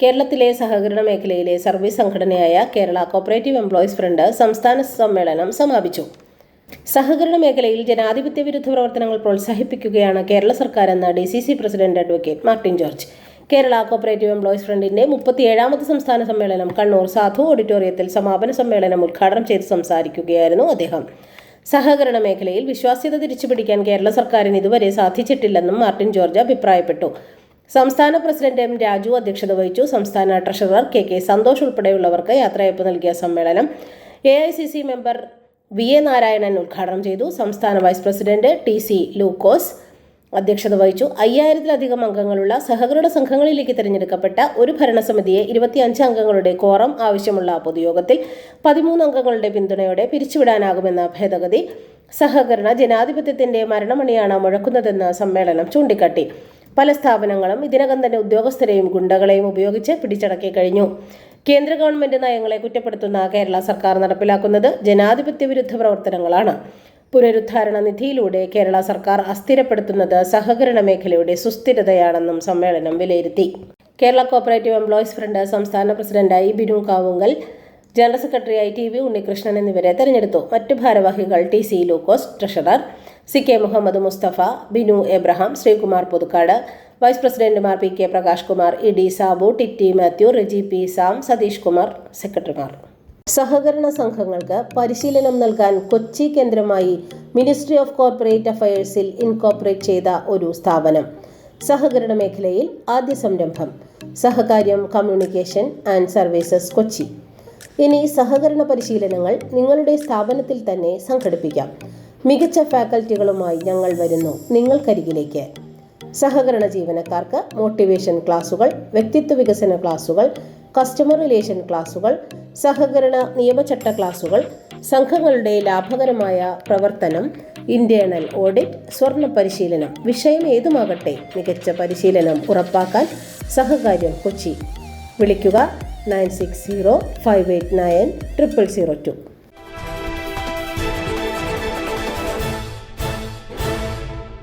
കേരളത്തിലെ സഹകരണ മേഖലയിലെ സർവീസ് സംഘടനയായ കേരള കോപ്പറേറ്റീവ് എംപ്ലോയീസ് ഫ്രണ്ട് സംസ്ഥാന സമ്മേളനം സമാപിച്ചു. സഹകരണ മേഖലയിൽ ജനാധിപത്യ വിരുദ്ധ പ്രവർത്തനങ്ങൾ പ്രോത്സാഹിപ്പിക്കുകയാണ് കേരള സർക്കാർ എന്ന് D C C president advocate Martin George. Kerala cooperative employees ഫ്രണ്ടിന്റെ മുപ്പത്തിയേഴാമത് സംസ്ഥാന സമ്മേളനം കണ്ണൂർ സാധു ഓഡിറ്റോറിയത്തിൽ സമാപന സമ്മേളനം ഉദ്ഘാടനം ചെയ്ത് സംസാരിക്കുകയായിരുന്നു അദ്ദേഹം. സഹകരണ മേഖലയിൽ വിശ്വാസ്യത തിരിച്ചുപിടിക്കാൻ കേരള സർക്കാരിന് ഇതുവരെ സാധിച്ചിട്ടില്ലെന്നും മാർട്ടിൻ ജോർജ് അഭിപ്രായപ്പെട്ടു. സംസ്ഥാന പ്രസിഡന്റ് എം രാജു അധ്യക്ഷത വഹിച്ചു. സംസ്ഥാന ട്രഷറർ കെ കെ സന്തോഷ് ഉൾപ്പെടെയുള്ളവർക്ക് യാത്രയപ്പ് നൽകിയ സമ്മേളനം A I C C member V A Narayanan ഉദ്ഘാടനം ചെയ്തു. സംസ്ഥാന vice president T C Lukose അധ്യക്ഷത വഹിച്ചു. അയ്യായിരത്തിലധികം അംഗങ്ങളുള്ള സഹകരണ സംഘങ്ങളിലേക്ക് തിരഞ്ഞെടുക്കപ്പെട്ട ഒരു ഭരണസമിതിയെ ഇരുപത്തിയഞ്ച് അംഗങ്ങളുടെ കോറം ആവശ്യമുള്ള പൊതുയോഗത്തിൽ പതിമൂന്ന് അംഗങ്ങളുടെ പിന്തുണയോടെ പിരിച്ചുവിടാനാകുമെന്ന ഭേദഗതി സഹകരണ ജനാധിപത്യത്തിന്റെ മരണമണിയാണ് മുഴക്കുന്നതെന്ന് സമ്മേളനം ചൂണ്ടിക്കാട്ടി. പല സ്ഥാപനങ്ങളും ഇതിനകം തന്നെ ഉദ്യോഗസ്ഥരെയും ഗുണ്ടകളെയും ഉപയോഗിച്ച് പിടിച്ചടക്കി കഴിഞ്ഞു. കേന്ദ്ര ഗവൺമെന്റ് നയങ്ങളെ കുറ്റപ്പെടുത്തുന്ന കേരള സർക്കാർ നടപ്പിലാക്കുന്നത് ജനാധിപത്യ വിരുദ്ധ പ്രവർത്തനങ്ങളാണ്. പുനരുദ്ധാരണ നിധിയിലൂടെ കേരള സർക്കാർ അസ്ഥിരപ്പെടുത്തുന്നത് സഹകരണ മേഖലയുടെ സുസ്ഥിരതയാണെന്നും സമ്മേളനം വിലയിരുത്തി. കേരള കോപ്പറേറ്റീവ് എംപ്ലോയീസ് ഫ്രണ്ട് സംസ്ഥാന പ്രസിഡന്റായി ബിനു കാവുങ്കൽ ജനറൽ സെക്രട്ടറിയായി ടി വി ഉണ്ണികൃഷ്ണൻ എന്നിവരെ തെരഞ്ഞെടുത്തു. മറ്റു ഭാരവാഹികൾ T C Lukose treasurer C K Muhammad Musthafa Binu Abraham Sreekumar Puthukkad vice പ്രസിഡന്റുമാർ P K Prakash Kumar E D Sabu Titty Mathew Reji P Sam Satheesh Kumar സെക്രട്ടറിമാർ. സഹകരണ സംഘങ്ങൾക്ക് പരിശീലനം നൽകാൻ കൊച്ചി കേന്ദ്രമായി മിനിസ്ട്രി ഓഫ് കോർപ്പറേറ്റ് അഫയേഴ്സിൽ ഇൻകോർപ്പറേറ്റ് ചെയ്ത ഒരു സ്ഥാപനം. സഹകരണ മേഖലയിൽ ആദ്യ സംരംഭം. Sahakaryam communication and services Kochi. ഇനി സഹകരണ പരിശീലനങ്ങൾ നിങ്ങളുടെ സ്ഥാപനത്തിൽ തന്നെ സംഘടിപ്പിക്കാം. മികച്ച ഫാക്കൽറ്റികളുമായി ഞങ്ങൾ വരുന്നു നിങ്ങൾക്കരികിലേക്ക്. സഹകരണ ജീവനക്കാർക്ക് മോട്ടിവേഷൻ ക്ലാസുകൾ വ്യക്തിത്വ വികസന ക്ലാസുകൾ കസ്റ്റമർ റിലേഷൻ ക്ലാസുകൾ സഹകരണ നിയമചട്ട ക്ലാസുകൾ സംഘങ്ങളുടെ ലാഭകരമായ പ്രവർത്തനം ഇന്റേണൽ ഓഡിറ്റ് സ്വർണ പരിശീലനം വിഷയം ഏതുമാകട്ടെ മികച്ച പരിശീലനം ഉറപ്പാക്കാൻ സഹകാര്യം കൊച്ചി. വിളിക്കുക nine six zero five eight nine triple zero two.